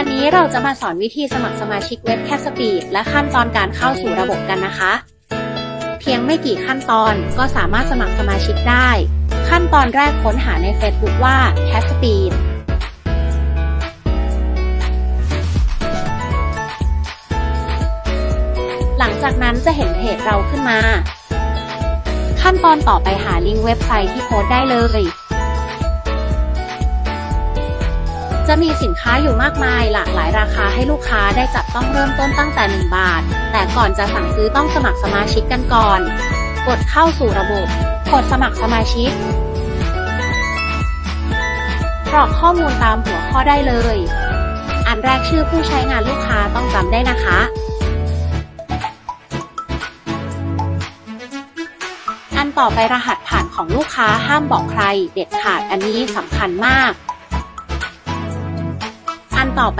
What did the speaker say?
วันนี้เราจะมาสอนวิธีสมัครสมาชิกเว็บแคสปีดและขั้นตอนการเข้าสู่ระบบกันนะคะ เพียงไม่กี่ขั้นตอนก็สามารถสมัครสมาชิกได้ ขั้นตอนแรกค้นหาใน Facebook ว่า c a s p e e d หลังจากนั้นจะเห็นเพจเราขึ้นมา ขั้นตอนต่อไปหาลิงก์เว็บไซต์ที่โพสได้เลย จะมีสินค้าอยู่มากมายหลากหลายราคาให้ลูกค้าได้จับต้องเริ่มต้นตั้งแต่ 1 บาท แต่ก่อนจะสั่งซื้อต้องสมัครสมาชิกกันก่อน กดเข้าสู่ระบบ กดสมัครสมาชิกกรอกข้อมูลตามหัวข้อได้เลย อันแรกชื่อผู้ใช้งานลูกค้าต้องจำได้นะคะ อันต่อไปรหัสผ่านของลูกค้าห้ามบอกใคร เด็ดขาดอันนี้สำคัญมาก อันต่อไป